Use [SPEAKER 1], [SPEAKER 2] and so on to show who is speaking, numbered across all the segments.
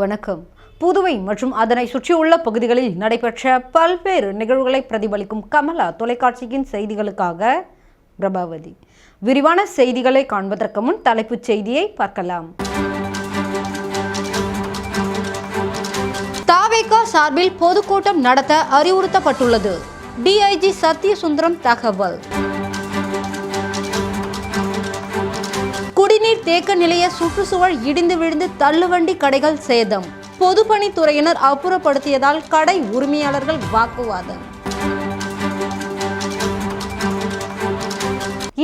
[SPEAKER 1] வணக்கம். புதுவை மற்றும் அதனை சுற்றியுள்ள பகுதிகளில் நடைபெற்ற பல்வேறு நிகழ்வுகளை பிரதிபலிக்கும் கமலா தொலைக்காட்சியின் செய்திகளுக்காக பிரபாவதி. விரிவான செய்திகளை காண்பதற்கு முன் தலைப்புச் செய்தியை பார்க்கலாம். தாவேகா சார்பில் பொதுக்கூட்டம் நடத்த அறிவுறுத்தப்பட்டுள்ளது. டிஐஜி சத்யசுந்தரம் தகவல். தேக்க நிலைய சுற்றுச்சூழல் இடிந்து விழுந்து தள்ளுவண்டி கடைகள் சேதம். பொதுப்பணித்துறையினர் அப்புறப்படுத்தியதால் கடை உரிமையாளர்கள் வாக்குவாதம்.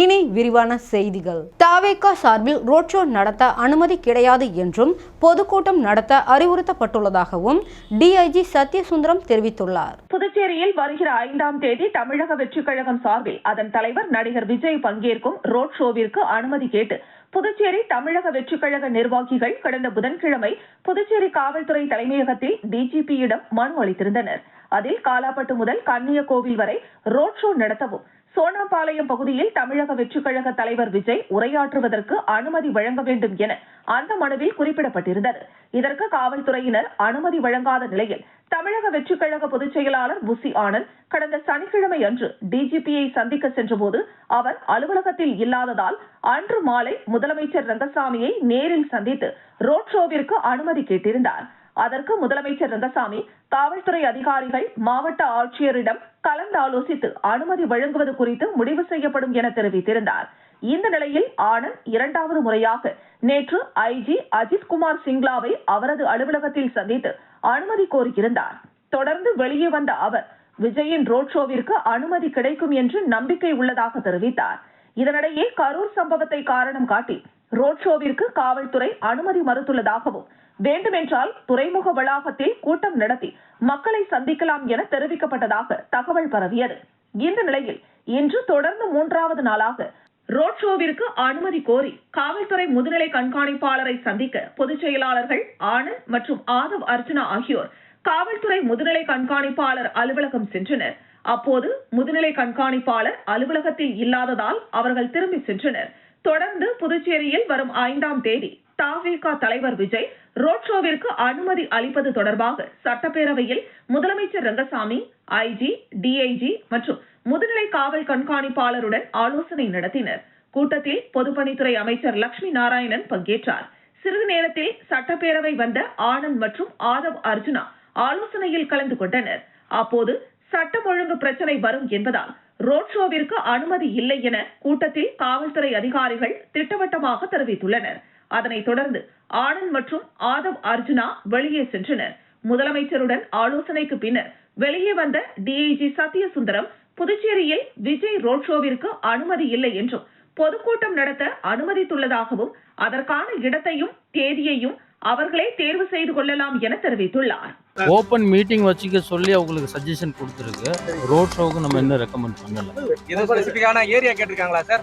[SPEAKER 1] இனி விரிவான செய்திகள். தாவேகா சார்பில் ரோட் ஷோ நடத்த அனுமதி கிடையாது என்றும் பொதுக்கூட்டம் நடத்த அறிவுறுத்தப்பட்டுள்ளதாகவும் டிஐஜி சத்யசுந்தரம் தெரிவித்துள்ளார்.
[SPEAKER 2] புதுச்சேரியில் வருகிற ஐந்தாம் தேதி தமிழக வெற்றிக் கழகம் சார்பில் அதன் தலைவர் நடிகர் விஜய் பங்கேற்கும் ரோட் ஷோவிற்கு அனுமதி கேட்டு புதுச்சேரி தமிழக வெற்றிக் கழக நிர்வாகிகள் கடந்த புதன்கிழமை புதுச்சேரி காவல்துறை தலைமையகத்தில் டிஜிபியிடம் மனு அளித்திருந்தனர். அதில் காலாப்பட்டு முதல் கன்னியகோவில் வரை ரோட் ஷோ நடத்தவும் சோனாபாளையம் பகுதியில் தமிழக வெற்றிக் கழக தலைவர் விஜய் உரையாற்றுவதற்கு அனுமதி வழங்க வேண்டும் என அந்த மனுவில் குறிப்பிடப்பட்டிருந்தது. இதற்கு காவல்துறையினர் அனுமதி வழங்காத நிலையில் தமிழக வெற்றிக் கழக பொதுச் செயலாளர் புசி ஆனந்த் கடந்த சனிக்கிழமை அன்று டிஜிபியை சந்திக்க சென்றபோது அவர் அலுவலகத்தில் இல்லாததால் அன்று மாலை முதலமைச்சர் ரங்கசாமியை நேரில் சந்தித்து ரோட் ஷோவிற்கு அனுமதி கேட்டிருந்தார். அதற்கு முதலமைச்சர் ரங்கசாமி காவல்துறை அதிகாரிகள் மாவட்ட ஆட்சியரிடம் கலந்தாலோசித்து அனுமதி வழங்குவது குறித்து முடிவு செய்யப்படும் என தெரிவித்திருந்தார். இந்த நிலையில் ஆனந்த் இரண்டாவது முறையாக நேற்று ஐஜி அஜித்குமார் சிங்லாவை அவரது அலுவலகத்தில் சந்தித்து அனுமதி கோரியிருந்தார். தொடர்ந்து வெளியே வந்த அவர் விஜயின் ரோட் ஷோவிற்கு அனுமதி கிடைக்கும் என்று நம்பிக்கை உள்ளதாக தெரிவித்தார். இதனிடையே கரூர் சம்பவத்தை காரணம் காட்டி ரோட் ஷோவிற்கு காவல்துறை அனுமதி மறுத்துள்ளதாகவும் வேண்டுமென்றால் துறைமுக வளாகத்தில் கூட்டம் நடத்தி மக்களை சந்திக்கலாம் என தெரிவிக்கப்பட்டதாக தகவல் பரவியது. இந்த நிலையில் இன்று தொடர்ந்து மூன்றாவது நாளாக ரோட் ஷோவிற்கு அனுமதி கோரி காவல்துறை முதுநிலை கண்காணிப்பாளரை சந்திக்க பொதுச் செயலாளர்கள் ஆனந்த் மற்றும் ஆதவ் அர்ஜுனா ஆகியோர் காவல்துறை முதுநிலை கண்காணிப்பாளர் அலுவலகம் சென்றனர். அப்போது முதுநிலை கண்காணிப்பாளர் அலுவலகத்தில் இல்லாததால் அவர்கள் திரும்பி சென்றனர். தொடர்ந்து புதுச்சேரியில் வரும் ஐந்தாம் தேதி தாவேகா தலைவர் விஜய் ரோட் ஷோவிற்கு அனுமதி அளிப்பது தொடர்பாக சட்டப்பேரவையில் முதலமைச்சர் ரங்கசாமி ஐஜி டிஐஜி மற்றும் முதுநிலை காவல் கண்காணிப்பாளருடன் ஆலோசனை நடத்தினர். கூட்டத்தில் பொதுப்பணித்துறை அமைச்சர் லட்சுமி நாராயணன் பங்கேற்றார். சிறிது நேரத்தில் சட்டப்பேரவை வந்த ஆனந்த் மற்றும் ஆதவ் அர்ஜுனா ஆலோசனையில் கலந்து கொண்டனர். அப்போது சட்டம் ஒழுங்கு பிரச்சனை வரும் என்பதால் ரோட் ஷோவிற்கு அனுமதி இல்லை என கூட்டத்தில் காவல்துறை அதிகாரிகள் திட்டவட்டமாக தெரிவித்துள்ளனர். அதனைத் தொடர்ந்து ஆனந்த் மற்றும் ஆதவ் அர்ஜுனா வெளியே சென்றனர். முதலமைச்சருடன் ஆலோசனைக்கு பின்னர் வெளியே வந்த டிஐஜி சத்யசுந்தரம் புதுச்சேரியில் விஜய் ரோட் ஷோவிற்கு அனுமதி இல்லை என்றும் பொதுக்கூட்டம் நடத்த அனுமதித்துள்ளதாகவும் அதற்கான இடத்தையும் தேதியையும் அவர்களே தேர்வு செய்து கொள்ளலாம் என தெரிவித்துள்ளார்.
[SPEAKER 3] ஓப்பன் மீட்டிங் வச்சுக்க சொல்லி அவங்களுக்கு சஜஷன் கொடுத்துருக்கு. ரோட் ஷோவுக்கு நம்ம இன்னும் ரெக்கமெண்ட் பண்ணல
[SPEAKER 4] ஏரியா கேட்டிருக்காங்களா சார்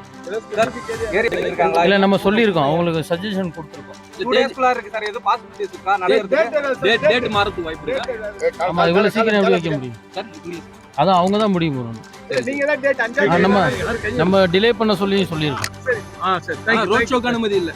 [SPEAKER 3] இல்லை நம்ம சொல்லியிருக்கோம். அவங்களுக்கு சஜஷன் கொடுத்துருக்கோம்.
[SPEAKER 4] டூ டேஸ்க்குள்ள இருக்கு சார் எதுவும் பாசிபிலிட்டிஸ் இருக்கா. நடக்கிறதுக்கு
[SPEAKER 5] டேட் டேட் மாறதுக்கு வாய்ப்பு இருக்கா?
[SPEAKER 3] நம்ம இவ்வளோ சீக்கிரம் எப்படி வைக்க முடியும்? அதான் அவங்க தான் முடிவு பண்ணணும். நம்ம நம்ம டிலே பண்ண சொல்லி சொல்லியிருக்கோம்.
[SPEAKER 5] ஆ சரி. தேங்க் ரோட் ஷோக்கு அனுமதி இல்ல.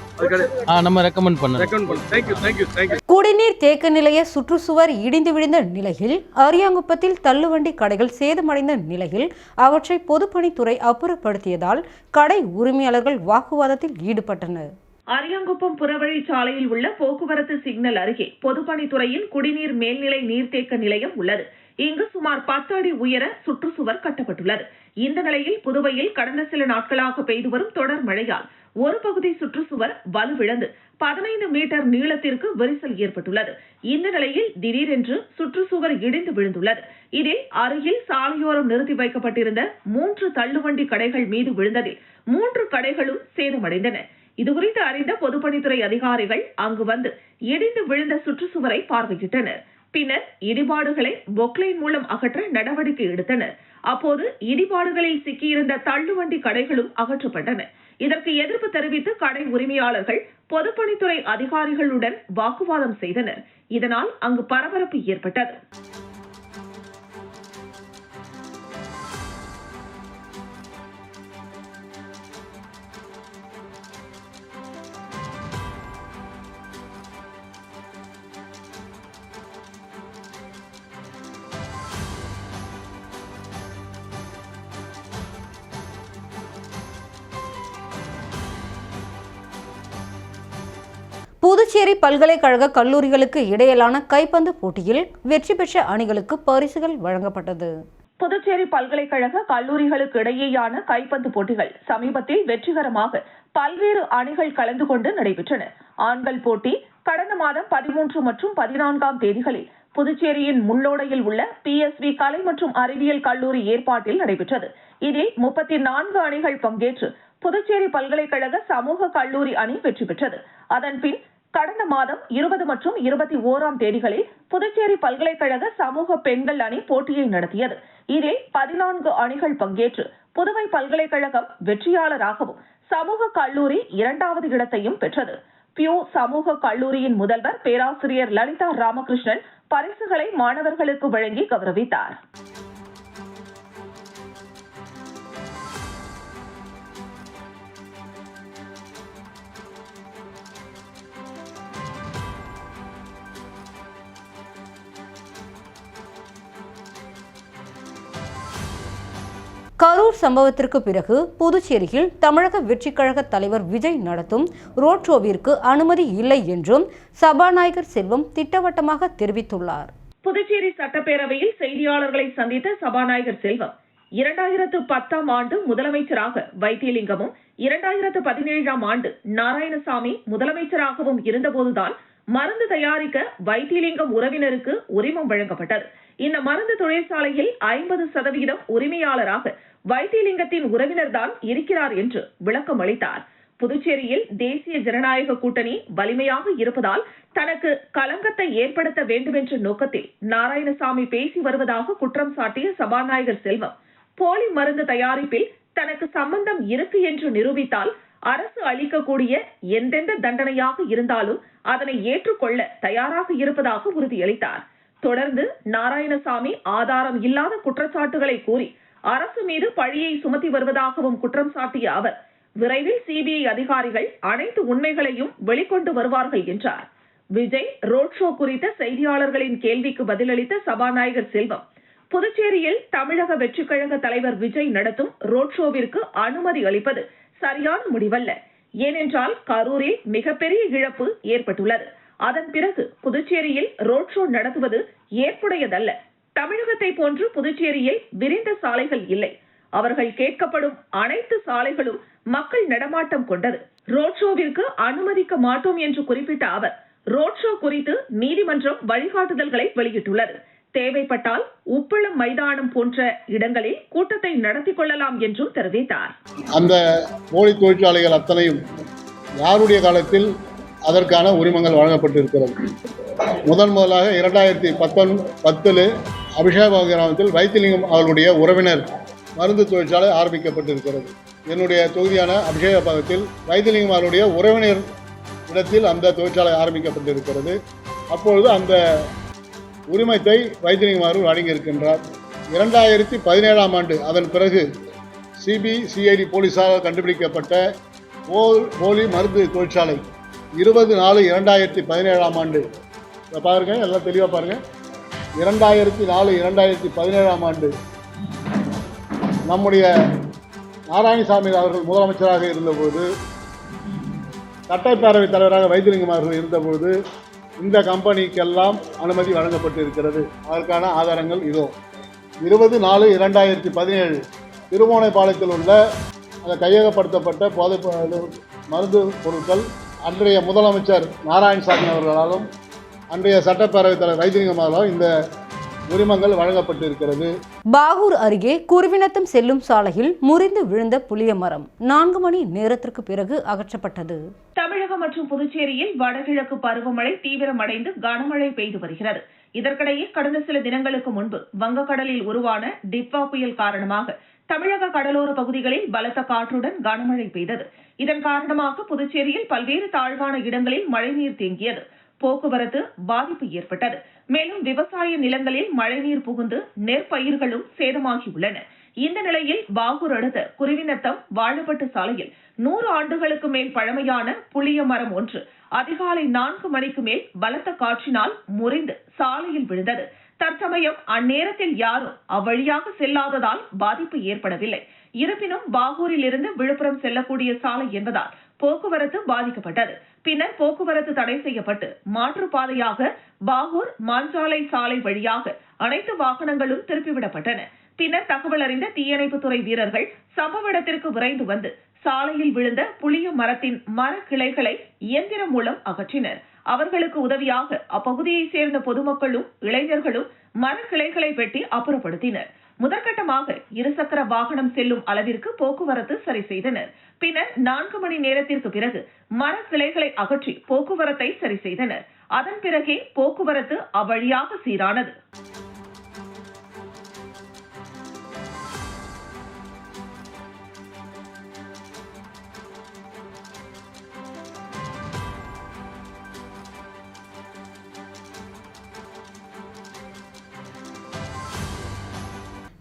[SPEAKER 3] ஆ நம்ம ரெக்கமெண்ட் பண்ணல
[SPEAKER 5] ரெக்கமெண்ட் பண்ணு thank you thank you thank you
[SPEAKER 1] குடிநீர் தேக்க நிலைய சுற்றுச்சுவர் இடிந்து விழுந்த நிலையில் அரியாங்குப்பத்தில் தள்ளுவண்டி கடைகள் சேதமடைந்த நிலையில் அவற்றை பொதுப்பணித்துறை அப்புறப்படுத்தியதால் கடை உரிமையாளர்கள் வாக்குவாதத்தில் ஈடுபட்டனர்.
[SPEAKER 2] அரியாங்குப்பம் புறவழி சாலையில் உள்ள போக்குவரத்து சிக்னல் அருகே பொதுப்பணித்துறையின் குடிநீர் மேல்நிலை நீர்த்தேக்க நிலையம் உள்ளது. இங்கு சுமார் பத்து அடி உயர சுற்றுச்சுவர் கட்டப்பட்டுள்ளது. இந்த நிலையில் புதுவையில் கடந்த சில நாட்களாக பெய்து வரும் தொடர் மழையால் ஒரு பகுதி சுற்றுச்சுவர் வலுவிழந்து பதினைந்து மீட்டர் நீளத்திற்கு விரிசல் ஏற்பட்டுள்ளது. இந்த நிலையில் திடீரென்று சுற்றுச்சுவர் இடிந்து விழுந்துள்ளது. இதில் அருகில் சாலையோரம் நிறுத்தி வைக்கப்பட்டிருந்த மூன்று தள்ளுவண்டி கடைகள் மீது விழுந்ததில் மூன்று கடைகளும் சேதமடைந்தன. இதுகுறித்து அறிந்த பொதுப்பணித்துறை அதிகாரிகள் அங்கு வந்து இடிந்து விழுந்த சுற்றுச்சுவரை பார்வையிட்டனர். பின்னர் இடிபாடுகளை பொக்லைன் மூலம் அகற்ற நடவடிக்கை எடுத்தனர். அப்போது இடிபாடுகளில் சிக்கியிருந்த தள்ளுவண்டி கடைகளும் அகற்றப்பட்டன. இதற்கு எதிர்ப்பு தெரிவித்து கடை உரிமையாளர்கள் பொதுப்பணித்துறை அதிகாரிகளுடன் வாக்குவாதம் செய்தனர். இதனால் அங்கு பரபரப்பு ஏற்பட்டது.
[SPEAKER 1] புதுச்சேரி பல்கலைக்கழக கல்லூரிகளுக்கு இடையிலான கைப்பந்து போட்டியில் வெற்றி பெற்ற அணிகளுக்கு பரிசுகள் வழங்கப்பட்டது.
[SPEAKER 2] புதுச்சேரி பல்கலைக்கழக கல்லூரிகளுக்கு இடையேயான கைப்பந்து போட்டிகள் சமீபத்தில் வெற்றிகரமாக பல்வேறு அணிகள் கலந்து கொண்டு நடைபெற்றன. ஆண்கள் போட்டி கடந்த மாதம் பதிமூன்று மற்றும் பதினான்காம் தேதிகளில் புதுச்சேரியின் முள்ளோடையில் உள்ள பிஎஸ்வி கலை மற்றும் அறிவியல் கல்லூரி ஏற்பாட்டில் நடைபெற்றது. இதில் முப்பத்தி நான்கு அணிகள் பங்கேற்று புதுச்சேரி பல்கலைக்கழக சமூக கல்லூரி அணி வெற்றி பெற்றது. அதன்பின் கடந்த மாதம் இருபது மற்றும் இருபத்தி ஓராம் தேதிகளில் புதுச்சேரி பல்கலைக்கழக சமூக பெண்கள் அணி போட்டியை நடத்தியது. இதில் பதினான்கு அணிகள் பங்கேற்று புதுவை பல்கலைக்கழகம் வெற்றியாளராகவும் சமூக கல்லூரி இரண்டாவது இடத்தையும் பெற்றது. பியூ சமூக கல்லூரியின் முதல்வர் பேராசிரியர் லலிதா ராமகிருஷ்ணன் பரிசுகளை மாணவர்களுக்கு வழங்கி கௌரவித்தார்.
[SPEAKER 1] கரூர் சம்பவத்திற்கு பிறகு புதுச்சேரியில் தமிழக வெற்றிக் கழக தலைவர் விஜய் நடத்தும் ரோட் ஷோவிற்கு அனுமதி இல்லை என்றும் சபாநாயகர் செல்வம் திட்டவட்டமாக தெரிவித்துள்ளார்.
[SPEAKER 2] புதுச்சேரி சட்டப்பேரவையில் செய்தியாளர்களை சந்தித்த சபாநாயகர் செல்வம் இரண்டாயிரத்து பத்தாம் ஆண்டு முதலமைச்சராக வைத்தியலிங்கமும் இரண்டாயிரத்து பதினேழாம் ஆண்டு நாராயணசாமி முதலமைச்சராகவும் இருந்தபோதுதான் மருந்து தயாரிக்க வைத்தியலிங்கம் உறவினருக்கு உரிமம் வழங்கப்பட்டது. இந்த மருந்து தொழிற்சாலையில் ஐம்பது சதவிகிதம் உரிமையாளராக வைத்தியலிங்கத்தின் உறவினர்தான் இருக்கிறார் என்று விளக்கம் அளித்தார். புதுச்சேரியில் தேசிய ஜனநாயக கூட்டணி வலிமையாக இருப்பதால் தனக்கு களங்கத்தை ஏற்படுத்த வேண்டுமென்ற நோக்கத்தில் நாராயணசாமி பேசி வருவதாக குற்றம் சாட்டிய சபாநாயகர் செல்வம். போலி மருந்து தயாரிப்பில் தனக்கு சம்பந்தம் இருக்கு என்று நிரூபித்தால் அரசு அளிக்கக்கூடிய எந்தெந்த தண்டனையாக இருந்தாலும் அதனை ஏற்றுக்கொள்ள தயாராக இருப்பதாக உறுதியளித்தார். தொடர்ந்து நாராயணசாமி ஆதாரம் இல்லாத குற்றச்சாட்டுகளை கூறி அரசு மீது பழியை சுமத்தி வருவதாகவும் குற்றம் சாட்டிய அவர் விரைவில் சிபிஐ அதிகாரிகள் அனைத்து உண்மைகளையும் வெளிக்கொண்டு வருவார்கள் என்றார். விஜய் ரோட் ஷோ குறித்த செய்தியாளர்களின் கேள்விக்கு பதிலளித்த சபாநாயகர் செல்வம் புதுச்சேரியில் தமிழக வெற்றிக்கழக தலைவர் விஜய் நடத்தும் ரோட் ஷோவிற்கு அனுமதி அளிப்பது சரியான முடிவல்ல. ஏனென்றால் கரூரில் மிகப்பெரிய இழப்பு ஏற்பட்டுள்ளது. அதன் பிறகு புதுச்சேரியில் ரோட் ஷோ நடத்துவது ஏற்புடையதல்ல. தமிழகத்தை போன்று புதுச்சேரியில் விரிந்த சாலைகள் இல்லை. அவர்கள் கேட்கப்படும் அனைத்து சாலைகளும் மக்கள் நடமாட்டம் கொண்டது. ரோட் ஷோவிற்கு அனுமதிக்க மாட்டோம் என்று குறிப்பிட்ட அவர் ரோட் ஷோ குறித்து நீதிமன்றம் வழிகாட்டுதல்களை வெளியிட்டுள்ளது. தேவைப்பட்டால் உப்பளம் மைதானம் போன்ற இடங்களில் கூட்டத்தை நடத்தி கொள்ளலாம் என்றும் தெரிவித்தார்.
[SPEAKER 6] அந்த போலி தொழிற்சாலைகள் அத்தனையும் யாருடைய காலத்தில் அதற்கான உரிமங்கள் வழங்கப்பட்டிருக்கிறது? முதன் முதலாக இரண்டாயிரத்தி பத்தொன் பத்தில் அபிஷேக கிராமத்தில் வைத்திலிங்கம் அவர்களுடைய உறவினர் மருந்து தொழிற்சாலை ஆரம்பிக்கப்பட்டிருக்கிறது. என்னுடைய தொகுதியான அபிஷேக பாகத்தில் வைத்திலிங்கம் அவருடைய உறவினர் இடத்தில் அந்த தொழிற்சாலை ஆரம்பிக்கப்பட்டிருக்கிறது. அப்பொழுது அந்த உரிமத்தை வைத்திலிங்கம் வழங்கியிருக்கின்றார். இரண்டாயிரத்தி பதினேழாம் ஆண்டு அதன் பிறகு சிபிசிஐடி போலீஸால் கண்டுபிடிக்கப்பட்ட போல் போலி மருந்து தொழிற்சாலை இருபது நாலு இரண்டாயிரத்தி பதினேழாம் ஆண்டு. இதை பாருங்க எல்லாம் தெளிவாக பாருங்க. இரண்டாயிரத்தி நாலு இரண்டாயிரத்தி பதினேழாம் ஆண்டு நம்முடைய நாராயணசாமி அவர்கள் முதலமைச்சராக இருந்தபோது சட்டப்பேரவைத் தலைவராக வைத்திலிங்கம் அவர்கள் இருந்தபோது இந்த கம்பெனிக்கெல்லாம் அனுமதி வழங்கப்பட்டு இருக்கிறது அதற்கான ஆதாரங்கள் இதோ. இருபது நாலு இரண்டாயிரத்தி பதினேழு. திருமோனைப்பாளையத்தில் உள்ள அந்த கையகப்படுத்தப்பட்ட போதை மருந்து பொருட்கள் அன்றைய முதலமைச்சர் நாராயணசாமி அவர்களாலும் அன்றைய சட்டப்பேரவைத் தலைவர் வைத்திலிங்கம் அவர்களாலும் இந்த உரிமங்கள் வழங்கப்பட்டு இருக்கிறது
[SPEAKER 1] பாகூர் அருகே குருவினத்தம் செல்லும் சாலையில் முறிந்து விழுந்த புளிய மரம் நான்கு மணி நேரத்திற்கு பிறகு அகற்றப்பட்டது.
[SPEAKER 2] தமிழகம் மற்றும் புதுச்சேரியில் வடகிழக்கு பருவமழை தீவிரமடைந்து கனமழை பெய்து வருகிறது. இதற்கிடையே கடந்த சில தினங்களுக்கு முன்பு வங்கக்கடலில் உருவான டிட்வா புயல் காரணமாக தமிழக கடலோர பகுதிகளில் பலத்த காற்றுடன் கனமழை பெய்தது. இதன் காரணமாக புதுச்சேரியில் பல்வேறு தாழ்வான இடங்களில் மழைநீர் தேங்கியது. போக்குவரத்து பாதிப்பு ஏற்பட்டது. மேலும் விவசாய நிலங்களில் மழைநீர் புகுந்து நெற்பயிர்களும் சேதமாகியுள்ளன. இந்த நிலையில் பாகூர் அடுத்த குருவிநத்தம் வாழப்பட்டு சாலையில் நூறு ஆண்டுகளுக்கு மேல் பழமையான புளிய மரம் ஒன்று அதிகாலை நான்கு மணிக்கு மேல் பலத்த காற்றினால் முறிந்து சாலையில் விழுந்தது. தற்சமயம் அந்நேரத்தில் யாரும் அவ்வழியாக செல்லாததால் பாதிப்பு ஏற்படவில்லை. இருப்பினும் பாகூரில் இருந்து விழுப்புரம் செல்லக்கூடிய சாலை என்பதால் போக்குவரத்து பாதிக்கப்பட்டது. பின்னர் போக்குவரத்து தடை செய்யப்பட்டு மாற்றுப்பாதையாக பாகூர் மாஞ்சாலை சாலை வழியாக அனைத்து வாகனங்களும் திருப்பிவிடப்பட்டன. பின்னர் தகவல் அறிந்த தீயணைப்புத்துறை வீரர்கள் சம்பவ இடத்திற்கு விரைந்து வந்து சாலையில் விழுந்த புளிய மரத்தின் மர கிளைகளை இயந்திரம் மூலம் அகற்றினர். அவர்களுக்கு உதவியாக அப்பகுதியைச் சேர்ந்த பொதுமக்களும் இளைஞர்களும் மர கிளைகளை வெட்டி அப்புறப்படுத்தினர். முதற்கட்டமாக இருசக்கர வாகனம் செல்லும் அளவிற்கு போக்குவரத்து சரி செய்தனர். பின்னர் நான்கு மணி நேரத்திற்கு பிறகு மர சிலைகளை அகற்றி போக்குவரத்தை சரி செய்தனர். அதன் பிறகே போக்குவரத்து அவ்வழியாக சீரானது.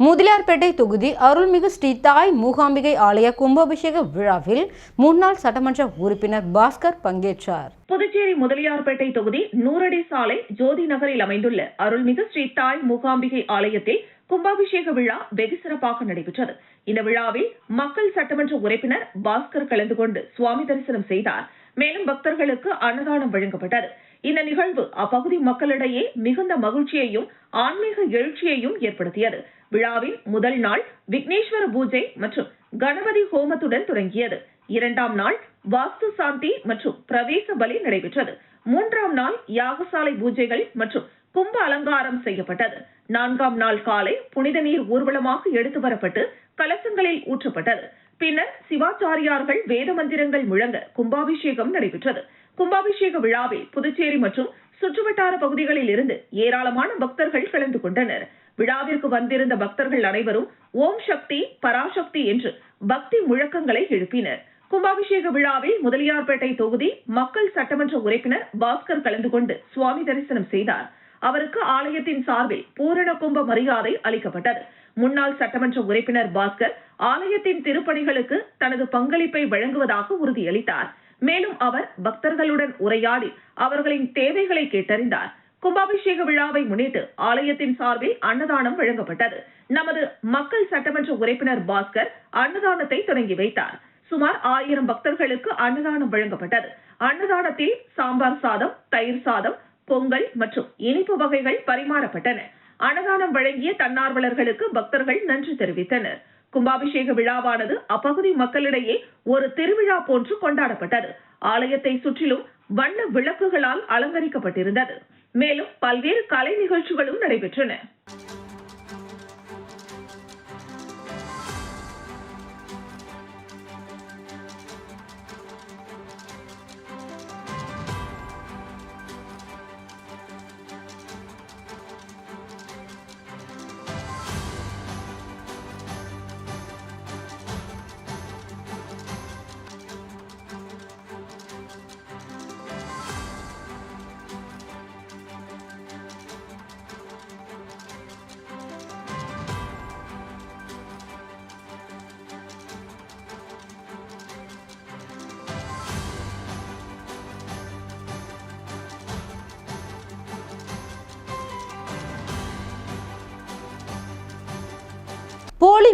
[SPEAKER 1] முதலியார்பேட்டை தொகுதி அருள்மிகு ஸ்ரீ தாய் மூகாம்பிகை ஆலய கும்பாபிஷேக விழாவில் முன்னாள் சட்டமன்ற உறுப்பினர் பாஸ்கர் பங்கேற்றார்.
[SPEAKER 2] புதுச்சேரி முதலியார்பேட்டை தொகுதி நூறடி சாலை ஜோதி நகரில் அமைந்துள்ள அருள்மிகு ஸ்ரீ தாய் மூகாம்பிகை ஆலயத்தில் கும்பாபிஷேக விழா வெகு சிறப்பாக நடைபெற்றது. இந்த விழாவில் மக்கள் சட்டமன்ற உறுப்பினர் பாஸ்கர் கலந்து கொண்டு சுவாமி தரிசனம் செய்தார். மேலும் பக்தர்களுக்கு அன்னதானம் வழங்கப்பட்டது. இந்த நிகழ்வு அப்பகுதி மக்களிடையே மிகுந்த மகிழ்ச்சியையும் ஆன்மீக எழுச்சியையும் ஏற்படுத்தியது. விழாவின் முதல் நாள் விக்னேஸ்வர பூஜை மற்றும் கணபதி ஹோமத்துடன் தொடங்கியது. இரண்டாம் நாள் வாஸ்து சாந்தி மற்றும் பிரவேச பலி நடைபெற்றது. மூன்றாம் நாள் யாகசாலை பூஜைகள் மற்றும் கும்ப அலங்காரம் செய்யப்பட்டது. நான்காம் நாள் காலை புனித நீர் ஊர்வலமாக எடுத்து வரப்பட்டு கலசங்களில் ஊற்றப்பட்டது. பின்னர் சிவாச்சாரியார்கள் வேத மந்திரங்கள் முழங்க கும்பாபிஷேகம் நடைபெற்றது. கும்பாபிஷேக விழாவில் புதுச்சேரி மற்றும் சுற்றுவட்டார பகுதிகளில் இருந்து ஏராளமான பக்தர்கள் கலந்து கொண்டனர். விழாவிற்கு வந்திருந்த பக்தர்கள் அனைவரும் ஓம் சக்தி பராசக்தி என்று பக்தி முழக்கங்களை எழுப்பினர். கும்பாபிஷேக விழாவில் முதலியார்பேட்டை தொகுதி மக்கள் சட்டமன்ற உறுப்பினர் பாஸ்கர் கலந்து கொண்டு சுவாமி தரிசனம் செய்தார். அவருக்கு ஆலயத்தின் சார்பில் பூரண கும்ப மரியாதை அளிக்கப்பட்டது. முன்னாள் சட்டமன்ற உறுப்பினர் பாஸ்கர் ஆலயத்தின் திருப்பணிகளுக்கு தனது பங்களிப்பை வழங்குவதாக உறுதியளித்தார். மேலும் அவர் பக்தர்களுடன் உரையாடி அவர்களின் தேவைகளை கேட்டறிந்தார். கும்பாபிஷேக விழாவை முன்னிட்டு ஆலயத்தின் சார்பில் அன்னதானம் வழங்கப்பட்டது. நமது மக்கள் சட்டமன்ற உறுப்பினர் பாஸ்கர் அன்னதானத்தை தொடங்கி வைத்தார். சுமார் ஆயிரம் பக்தர்களுக்கு அன்னதானம் வழங்கப்பட்டது. அன்னதானத்தில் சாம்பார் சாதம் தயிர் சாதம் பொங்கல் மற்றும் இனிப்பு வகைகள் பரிமாறப்பட்டன. அன்னதானம் வழங்கிய தன்னார்வலர்களுக்கு பக்தர்கள் நன்றி தெரிவித்தனர். கும்பாபிஷேக விழாவானது அப்பகுதி மக்களிடையே ஒரு திருவிழா போன்று கொண்டாடப்பட்டது. ஆலயத்தை சுற்றிலும் வண்ண விளக்குகளால் அலங்கரிக்கப்பட்டிருந்தது. மேலும் பல்வேறு கலை நிகழ்ச்சிகளும் நடைபெற்றன.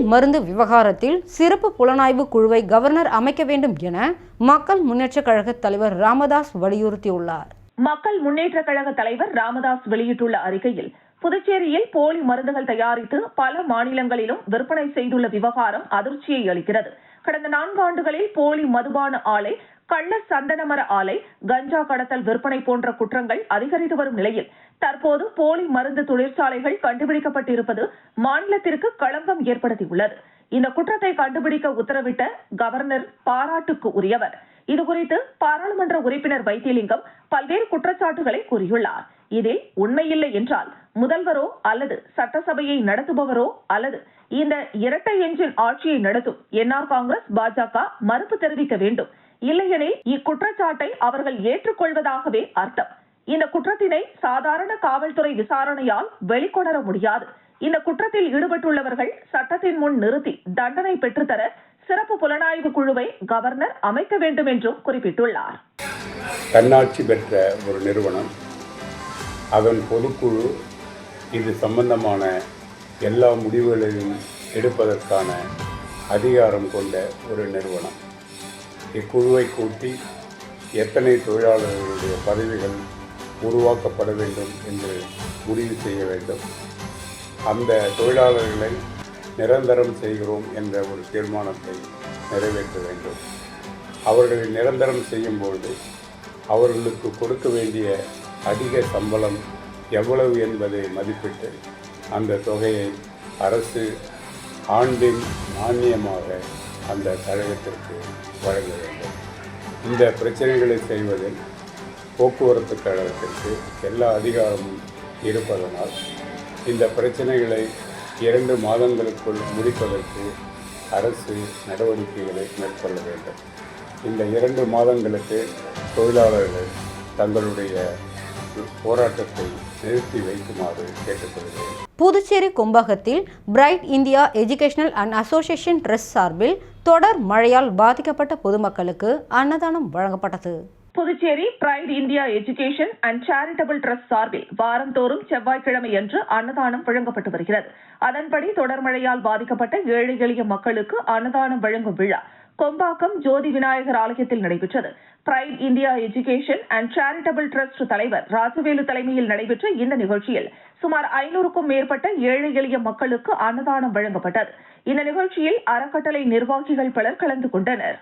[SPEAKER 1] மருந்து விவகாரத்தில் சிறப்பு புலனாய்வு குழுவை கவர்னர் அமைக்க வேண்டும் என மக்கள் முன்னேற்றக் கழக தலைவர் ராமதாஸ் வலியுறுத்தியுள்ளார்.
[SPEAKER 2] மக்கள் முன்னேற்ற கழக தலைவர் ராமதாஸ் வெளியிட்டுள்ள அறிக்கையில் புதுச்சேரியில் போலி மருந்துகள் தயாரித்து பல மாநிலங்களிலும் விற்பனை செய்துள்ள விவகாரம் அதிர்ச்சியை அளிக்கிறது. கடந்த நான்கு ஆண்டுகளில் போலி மதுபான ஆலை கள்ள சந்தனமர ஆலை கஞ்சா கடத்தல் விற்பனை போன்ற குற்றங்கள் அதிகரித்து வரும் நிலையில் தற்போது போலி மருந்து தொழிற்சாலைகள் கண்டுபிடிக்கப்பட்டிருப்பது மாநிலத்திற்கு களங்கம் ஏற்படுத்தியுள்ளது. இந்த குற்றத்தை கண்டுபிடிக்க உத்தரவிட்ட கவர்னர் பாராட்டுக்கு உரியவர். இதுகுறித்து பாராளுமன்ற உறுப்பினர் வைத்தியலிங்கம் பல்வேறு குற்றச்சாட்டுகளை கூறியுள்ளார். இதில் உண்மையில்லை என்றால் முதல்வரோ அல்லது சட்டசபையை நடத்துபவரோ அல்லது இந்த இரட்டை எஞ்சின் ஆட்சியை நடத்தும் என்ஆர் காங்கிரஸ் பாஜக மறுப்பு தெரிவிக்க வேண்டும். இல்லையெனில் இக்குற்றச்சாட்டை அவர்கள் ஏற்றுக்கொள்வதாகவே அர்த்தம். இந்த குற்றத்தினை சாதாரண காவல்துறை விசாரணையால் வெளிக்கொணர முடியாது. இந்த குற்றத்தில் ஈடுபட்டுள்ளவர்கள் சட்டத்தின் முன் நிறுத்தி தண்டனை பெற்றுத்தர சிறப்பு புலனாய்வு குழுவை கவர்னர் அமைக்க வேண்டும் என்றும் குறிப்பிட்டுள்ளார்.
[SPEAKER 7] தன்னாட்சி பெற்ற ஒரு நிறுவனம் அதன் பொதுக்குழு இது சம்பந்தமான எல்லா முடிவுகளையும் எடுப்பதற்கான அதிகாரம் கொண்ட ஒரு நிறுவனம். இக்குழுவை கூட்டி எத்தனை தொழிலாளர்களுடைய பதவிகள் உருவாக்கப்பட வேண்டும் என்று முடிவு செய்ய வேண்டும். அந்த தொழிலாளர்களை நிரந்தரம் செய்கிறோம் என்ற ஒரு தீர்மானத்தை நிறைவேற்ற வேண்டும். அவர்களை நிரந்தரம் செய்யும்பொழுது அவர்களுக்கு கொடுக்க வேண்டிய அதிக சம்பளம் எவ்வளவு என்பதை மதிப்பிட்டு அந்த தொகையை அரசு ஆண்டின் மானியமாக அந்த கழகத்திற்கு வழங்க வேண்டும். இந்த பிரச்சனைகளை செய்வதில் போக்குவரத்து கழகத்திற்கு எல்லா அதிகாரமும் இருப்பதனால் இந்த பிரச்சனைகளை இரண்டு மாதங்களுக்குள் முடிப்பதற்கு அரசு நடவடிக்கைகளை மேற்கொள்ள வேண்டும். இந்த இரண்டு மாதங்களுக்கு தொழிலாளர்கள் தங்களுடைய போராட்டத்தை நிறுத்தி வைக்குமாறு கேட்டுக்கொள்கிறேன்.
[SPEAKER 1] Puducherry கும்பகத்தில் Bright India educational and association trust சார்பில் தொடர் மழையால் பாதிக்கப்பட்ட பொதுமக்களுக்கு அன்னதானம் வழங்கப்பட்டது.
[SPEAKER 2] Puducherry Bright India education and charitable trust சார்பில் வாரந்தோறும் செவ்வாய்க்கிழமை அன்று அன்னதானம் வழங்கப்பட்டு வருகிறது. அதன்படி தொடர் மழையால் பாதிக்கப்பட்ட ஏழை எளிய மக்களுக்கு அன்னதானம் வழங்கும் விழா கொம்பாக்கம் ஜோதி விநாயகர் ஆலயத்தில் நடைபெற்றது. Bright India education and charitable trust தலைவர் ராஜவேலு தலைமையில் நடைபெற்ற இந்த நிகழ்ச்சியில் சுமார் ஐநூறுக்கும் மேற்பட்ட ஏழை எளிய மக்களுக்கு அன்னதானம் வழங்கப்பட்டது. இந்த நிகழ்ச்சியில் அறக்கட்டளை நிர்வாகிகள் பலர் கலந்து கொண்டனர்.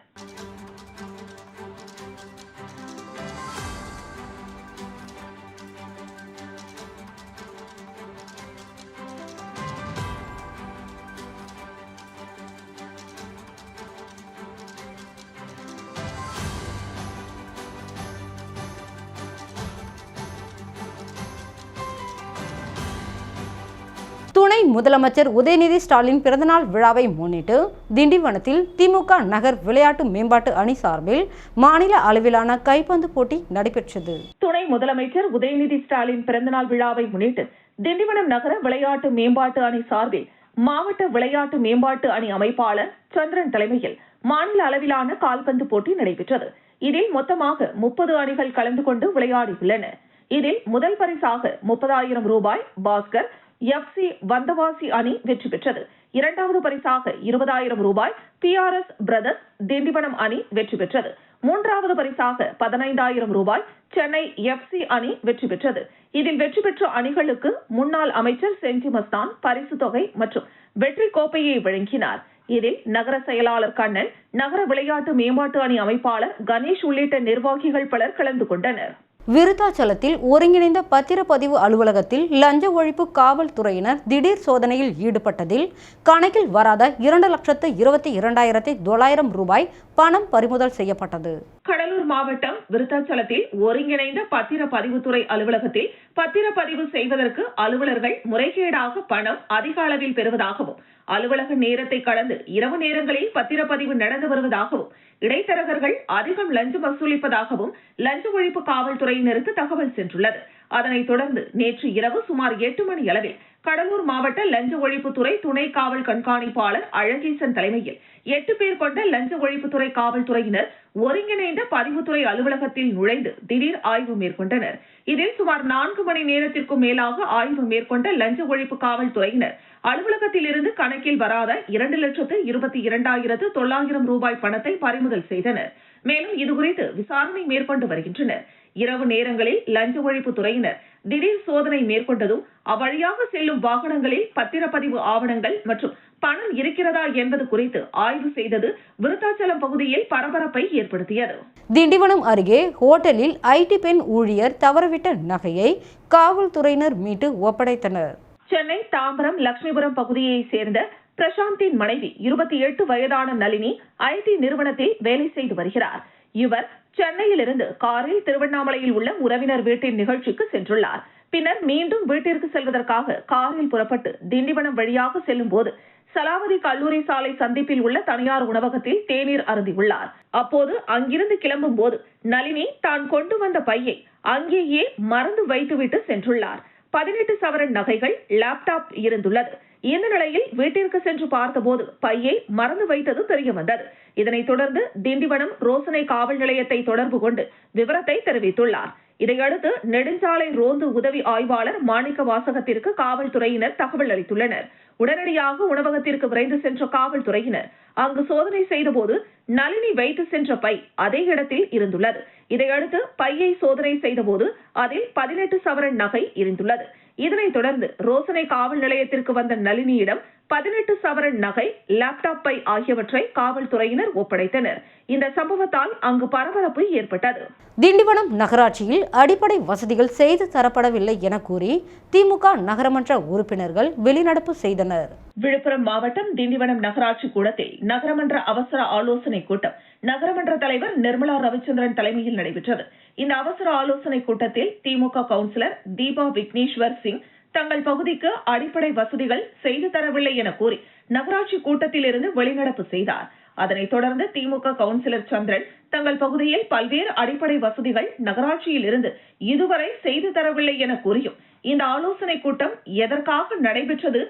[SPEAKER 1] முதலமைச்சர் உதயநிதி ஸ்டாலின் பிறந்தநாள் விழாவை முன்னிட்டு திண்டிவனத்தில் திமுக நகர் விளையாட்டு மேம்பாட்டு அணி சார்பில் மாநில அளவிலான கைப்பந்து போட்டி நடைபெற்றது.
[SPEAKER 2] துணை முதலமைச்சர் உதயநிதி ஸ்டாலின் பிறந்தநாள் விழாவை முன்னிட்டு திண்டிவனம் நகர விளையாட்டு மேம்பாட்டு அணி சார்பில் மாவட்ட விளையாட்டு மேம்பாட்டு அணி அமைப்பாளர் சந்திரன் தலைமையில் மாநில அளவிலான கால்பந்து போட்டி நடைபெற்றது. இதில் மொத்தமாக முப்பது அணிகள் கலந்து கொண்டு விளையாடியுள்ளன. இதில் முதல் பரிசாக முப்பதாயிரம் ரூபாய் பாஸ்கர் எஃப் சி வந்தவாசி அணி வெற்றி பெற்றது. இரண்டாவது பரிசாக இருபதாயிரம் ரூபாய் P R S brothers Tindivanam அணி வெற்றி பெற்றது. மூன்றாவது பரிசாக பதினைந்தாயிரம் ரூபாய் சென்னை எஃப் சி அணி வெற்றி பெற்றது. இதில் வெற்றி பெற்ற அணிகளுக்கு முன்னாள் அமைச்சர் செஞ்சி மஸ்தான் பரிசு தொகை மற்றும் வெற்றி கோப்பையை வழங்கினார். இதில் நகர செயலாளர் கண்ணன் நகர விளையாட்டு மேம்பாட்டு அணி அமைப்பாளர் கணேஷ் உள்ளிட்ட நிர்வாகிகள் பலர் கலந்து கொண்டனர்.
[SPEAKER 1] விருத்தாச்சலத்தில் ஒருங்கிணைந்த பத்திரப்பதிவு அலுவலகத்தில் லஞ்ச ஒழிப்பு காவல்துறையினர் திடீர் சோதனையில் ஈடுபட்டதில் கணக்கில் வராத இரண்டு லட்சத்து இருபத்தி இரண்டாயிரத்தி தொள்ளாயிரம் ரூபாய் பணம் பறிமுதல் செய்யப்பட்டது.
[SPEAKER 2] கடலூர் மாவட்டம் விருத்தாச்சலத்தில் ஒருங்கிணைந்த பத்திர பதிவுத்துறை அலுவலகத்தில் பத்திரப்பதிவு செய்வதற்கு அலுவலர்கள் முறைகேடாக பணம் அதிக அளவில் பெறுவதாகவும் அலுவலக நேரத்தை கடந்து இரவு நேரங்களில் பத்திரப்பதிவு நடந்து வருவதாகவும் இடைத்தரகர்கள் அதிகம் லஞ்சம் வசூலிப்பதாகவும் லஞ்ச ஒழிப்பு காவல்துறையினருக்கு தகவல் சென்றுள்ளது. அதனைத் தொடர்ந்து நேற்று இரவு சுமார் எட்டு மணி அளவில் கடலூர் மாவட்ட லஞ்ச ஒழிப்புத்துறை துணை காவல் கண்காணிப்பாளர் அழகேசன் தலைமையில் எட்டு பேர் கொண்ட லஞ்ச ஒழிப்புத்துறை காவல்துறையினர் ஒருங்கிணைந்த பதிவுத்துறை அலுவலகத்தில் நுழைந்து திடீர் ஆய்வு மேற்கொண்டனர். இதில் சுமார் நான்கு மணி நேரத்திற்கும் மேலாக ஆய்வு மேற்கொண்ட லஞ்ச ஒழிப்பு காவல்துறையினர் அலுவலகத்தில் இருந்து கணக்கில் வராத இரண்டு லட்சத்து இருபத்தி இரண்டாயிரத்து தொள்ளாயிரம் ரூபாய் பணத்தை பறிமுதல் செய்தனர். மேலும் இதுகுறித்து விசாரணை மேற்கொண்டு வருகின்றனர். இரவு நேரங்களில் லஞ்ச ஒழிப்பு துறையினர் திடீர் சோதனை மேற்கொண்டதும் அவ்வழியாக செல்லும் வாகனங்களில் பத்திரப்பதிவு ஆவணங்கள் மற்றும் பணம் இருக்கிறதா என்பது குறித்து ஆய்வு செய்தது விருத்தாச்சலம் பகுதியில் பரபரப்பை ஏற்படுத்தியது.
[SPEAKER 1] திண்டிவனம் அருகே ஹோட்டலில் ஐடி பெண் ஊழியர் தவறவிட்ட நகையை காவல்துறையினர் மீட்டு ஒப்படைத்தனர்.
[SPEAKER 2] சென்னை தாம்பரம் லட்சுமிபுரம் பகுதியைச் சேர்ந்த பிரசாந்தின் மனைவி இருபத்தி எட்டு வயதான நளினி ஐடி நிறுவனத்தில் வேலை செய்து வருகிறார். இவர் சென்னையிலிருந்து காரில் திருவண்ணாமலையில் உள்ள உறவினர் வீட்டின் நிகழ்ச்சிக்கு சென்றுள்ளார். பின்னர் மீண்டும் வீட்டிற்கு செல்வதற்காக காரில் புறப்பட்டு திண்டிவனம் வழியாக செல்லும் போது சலாவதி கல்லூரி சாலை சந்திப்பில் உள்ள தனியார் உணவகத்தில் தேநீர் அருந்தியுள்ளார். அப்போது அங்கிருந்து கிளம்பும் போது நளினி தான் கொண்டு வந்த பையை அங்கேயே மறந்து வைத்துவிட்டு சென்றுள்ளார். பதினெட்டு சவரன் நகைகள் லேப்டாப் இருந்துள்ளது. இந்த நிலையில் வீட்டிற்கு சென்று பார்த்தபோது பையை மறந்து வைத்தது தெரிய வந்தது இதனைத் தொடர்ந்து திண்டிவனம் ரோசனை காவல் நிலையத்தை தொடர்பு கொண்டு விவரத்தை தெரிவித்துள்ளார். இதையடுத்து நெடுஞ்சாலை ரோந்து உதவி ஆய்வாளர் மாணிக்க வாசகத்திற்கு காவல்துறையினர் தகவல் அளித்துள்ளனர். உடனடியாக உணவகத்திற்கு விரைந்து சென்ற காவல்துறையினர் அங்கு சோதனை செய்தபோது நளினி வைத்து சென்ற பை அதே இடத்தில் இருந்துள்ளது. இதையடுத்து பையை சோதனை செய்தபோது அதில் பதினெட்டு சவரன் நகை இருந்துள்ளது. இதனைத் தொடர்ந்து ரோசனை காவல் நிலையத்திற்கு வந்த நளினியிடம் பதினெட்டு சவரன் நகை லேப்டாப் பை ஆகியவற்றை காவல்துறையினர் ஒப்படைத்தனர். இந்த சம்பவத்தால் அங்கு பரபரப்பு ஏற்பட்டது.
[SPEAKER 1] திண்டிவனம் நகராட்சியில் அடிப்படை வசதிகள் செய்து தரப்படவில்லை என கூறி திமுக நகரமன்ற உறுப்பினர்கள் வெளிநடப்பு செய்தனர்.
[SPEAKER 2] விழுப்புரம் மாவட்டம் திண்டிவனம் நகராட்சி கூடத்தில் நகரமன்ற அவசர ஆலோசனை கூட்டம் நகரமன்ற தலைவர் நிர்மலா ரவிச்சந்திரன் தலைமையில் நடைபெற்றது. இந்த அவசர ஆலோசனை கூட்டத்தில் திமுக கவுன்சிலர் தீபா விக்னேஸ்வர் சிங் தங்கள் பகுதிக்கு அடிப்படை வசதிகள் செய்து தரவில்லை என கூறி நகராட்சி கூட்டத்தில் இருந்து வெளிநடப்பு செய்தார். அதனைத் தொடர்ந்து திமுக கவுன்சிலர் சந்திரன் தங்கள் பகுதியில் பல்வேறு அடிப்படை வசதிகள் நகராட்சியில் இருந்து இதுவரை செய்து தரவில்லை என கூறியும் இந்த ஆலோசனை கூட்டம் எதற்காக நடைபெற்றது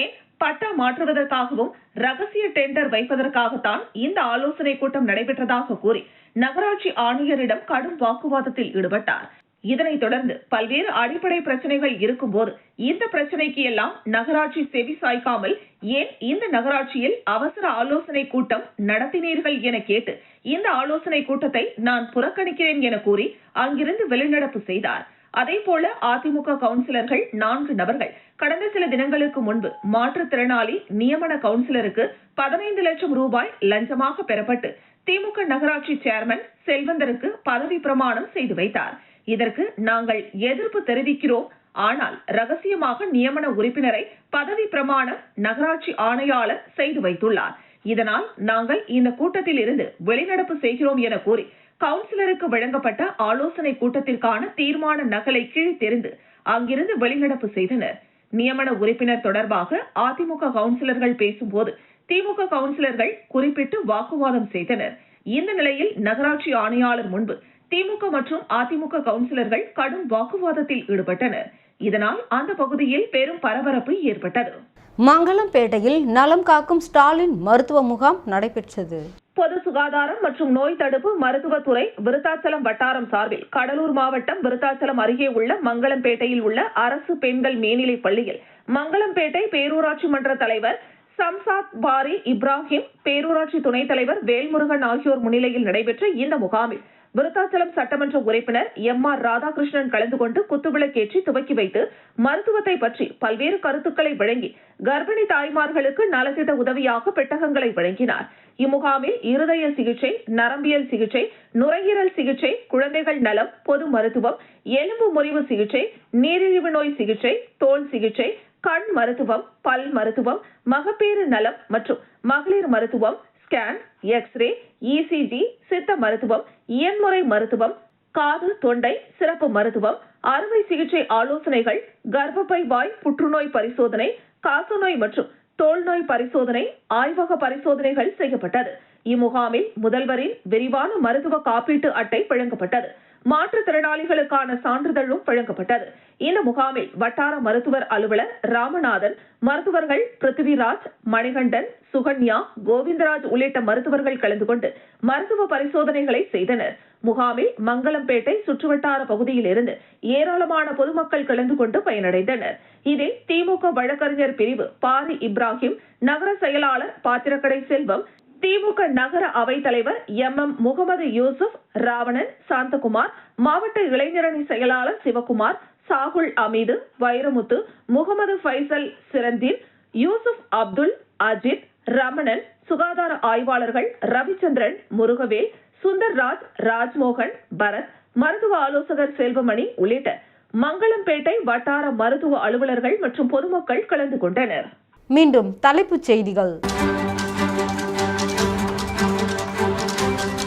[SPEAKER 2] ஏன் பட்டா மாற்றுவதற்காகவும் ரகசிய டெண்டர் வைப்பதற்காகத்தான் இந்த ஆலோசனை கூட்டம் நடைபெற்றதாக கூறி நகராட்சி ஆணையரிடம் கடும் வாக்குவாதத்தில் ஈடுபட்டார். இதனைத் தொடர்ந்து பல்வேறு அடிப்படை பிரச்சனைகள் இருக்கும்போது இந்த பிரச்சனைக்கு எல்லாம் நகராட்சி செவி சாய்க்காமல் ஏன் இந்த நகராட்சியில் அவசர ஆலோசனை கூட்டம் நடத்தினீர்கள் என கேட்டு இந்த ஆலோசனை கூட்டத்தை நான் புறக்கணிக்கிறேன் என கூறி அங்கிருந்து வெளிநடப்பு செய்தார். அதேபோல அதிமுக கவுன்சிலர்கள் நான்கு நபர்கள் கடந்த சில தினங்களுக்கு முன்பு மாற்றுத்திறனாளி நியமன கவுன்சிலருக்கு பதினைந்து லட்சம் ரூபாய் லஞ்சமாக பெறப்பட்டு திமுக நகராட்சி சேர்மன் செல்வந்தருக்கு பதவி பிரமாணம் செய்து வைத்தார். இதற்கு நாங்கள் எதிர்ப்பு தெரிவிக்கிறோம். ஆனால் ரகசியமாக நியமன உறுப்பினரை பதவி பிரமாணம் நகராட்சி ஆணையாளர் செய்து வைத்துள்ளார். இதனால் நாங்கள் இந்த கூட்டத்தில் இருந்து வெளிநடப்பு செய்கிறோம் என கூறி கவுன்சிலருக்கு வழங்கப்பட்ட ஆலோசனை கூட்டத்திற்கான தீர்மான நகலை கீழ்த்தெறிந்து அங்கிருந்து வெளிநடப்பு செய்தனர். நியமன உறுப்பினர் தொடர்பாக அதிமுக கவுன்சிலர்கள் பேசும்போது திமுக கவுன்சிலர்கள் குறிப்பிட்டு வாக்குவாதம் செய்தனர். இந்த நிலையில் நகராட்சி ஆணையாளர் முன்பு திமுக மற்றும் அதிமுக கவுன்சிலர்கள் கடும் வாக்குவாதத்தில் ஈடுபட்டனர். இதனால் அந்த பகுதியில் பெரும் பரபரப்பு ஏற்பட்டது.
[SPEAKER 1] மங்களம்பேட்டையில் நலம் காக்கும் ஸ்டாலின் மருத்துவ முகாம் நடைபெற்றது.
[SPEAKER 2] பொது சுகாதாரம் மற்றும் நோய் தடுப்பு மருத்துவத்துறை விருத்தாச்சலம் வட்டாரம் சார்பில் கடலூர் மாவட்டம் விருத்தாச்சலம் அருகே உள்ள மங்களம்பேட்டையில் உள்ள அரசு பெண்கள் மேல்நிலைப் பள்ளியில் மங்களம்பேட்டை பேரூராட்சி மன்ற தலைவர் சம்சாத் பாரி இப்ராஹிம் பேரூராட்சி துணைத் தலைவர் வேல்முருகன் ஆகியோர் முன்னிலையில் நடைபெற்ற இந்த முகாமில் விருத்தாச்சலம் சட்டமன்ற உறுப்பினர் எம் ஆர் ராதாகிருஷ்ணன் கலந்து கொண்டு குத்துவிளக்கேற்றி துவக்கி வைத்து மருத்துவத்தை பற்றி பல்வேறு கருத்துக்களை வழங்கி கர்ப்பிணி தாய்மார்களுக்கு நலத்திட்ட உதவியாக பெட்டகங்களை வழங்கினார். இம்முகாமில் இருதய சிகிச்சை நரம்பியல் சிகிச்சை நுரையீரல் சிகிச்சை குழந்தைகள் நலம் பொது மருத்துவம் எலும்பு முறிவு சிகிச்சை நீரிழிவு நோய் சிகிச்சை தோல் சிகிச்சை கண் மருத்துவம் பல் மருத்துவம் மகப்பேறு நலம் மற்றும் மகளிர் மருத்துவம் ஸ்கேன் எக்ஸ்ரே இசிஜி சித்த மருத்துவம் இயன்முறை மருத்துவம் காது தொண்டை சிறப்பு மருத்துவம் அறுவை சிகிச்சை ஆலோசனைகள் கர்ப்பப்பை வாய் புற்றுநோய் பரிசோதனை காசநோய் மற்றும் தோல்நோய் பரிசோதனை ஆய்வக பரிசோதனைகள் செய்யப்பட்டது. இம்முகாமில் முதல்வரின் விரிவான மருத்துவ காப்பீட்டு அட்டை வழங்கப்பட்டது. மாற்றுத்திறனாளிகளுக்கான சான்றிதழும் வழங்கப்பட்டது. இந்த முகாமில் வட்டார மருத்துவர் அலுவலர் ராமநாதன் மருத்துவர்கள் பிருத்திவிராஜ் மணிகண்டன் சுகன்யா கோவிந்தராஜ் உள்ளிட்ட மருத்துவர்கள் கலந்து கொண்டு மருத்துவ பரிசோதனைகளை செய்தனர். முகாமில் மங்களம்பேட்டை சுற்றுவட்டார பகுதியில் இருந்து ஏராளமான பொதுமக்கள் கலந்து கொண்டு பயனடைந்தனர். இதில் திமுக வழக்கறிஞர் பிரிவு பாரி இப்ராஹிம் நகர செயலாளர் பாத்திரக்கடை செல்வம் திமுக நகர அவைத் தலைவர் எம். எம். முகமது யூசுப் ராவணன் சாந்தகுமார் மாவட்ட இளைஞரணி செயலாளர் சிவகுமார் சாகுல் அமீது வைரமுத்து முகமது ஃபைசல் சிரந்தீன் யூசுப் அப்துல் அஜித் ரமணன் சுகாதார ஆய்வாளர்கள் ரவிச்சந்திரன் முருகவேல் சுந்தர்ராஜ் ராஜ்மோகன் பரத் மருத்துவ ஆலோசகர் செல்வமணி உள்ளிட்ட மங்களம்பேட்டை வட்டார மருத்துவ அலுவலர்கள் மற்றும் பொதுமக்கள் கலந்து கொண்டனர்.
[SPEAKER 1] மீண்டும் தலைப்புச் செய்திகள்.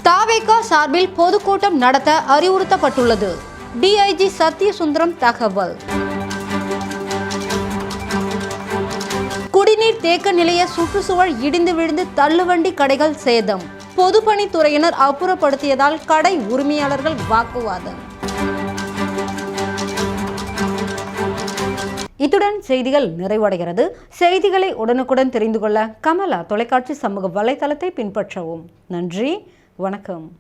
[SPEAKER 1] தாவேகா சார்பில் பொதுக்கூட்டம் நடத்த அறிவுறுத்தப்பட்டுள்ளது. டிஐஜி சத்யசுந்தரம் தகவல். குடிநீர் தேக்க நிலைய சுற்றுச்சூழல் இடிந்து விழுந்து தள்ளுவண்டி கடைகள் சேதம். பொதுப்பணித்துறையினர் அப்புறப்படுத்தியதால் கடை உரிமையாளர்கள் வாக்குவாதம். இத்துடன் செய்திகள் நிறைவடைகிறது. செய்திகளை உடனுக்குடன் தெரிந்து கொள்ள கமலா தொலைக்காட்சி சமூக வலைதளத்தை பின்பற்றவும். நன்றி. வணக்கம்.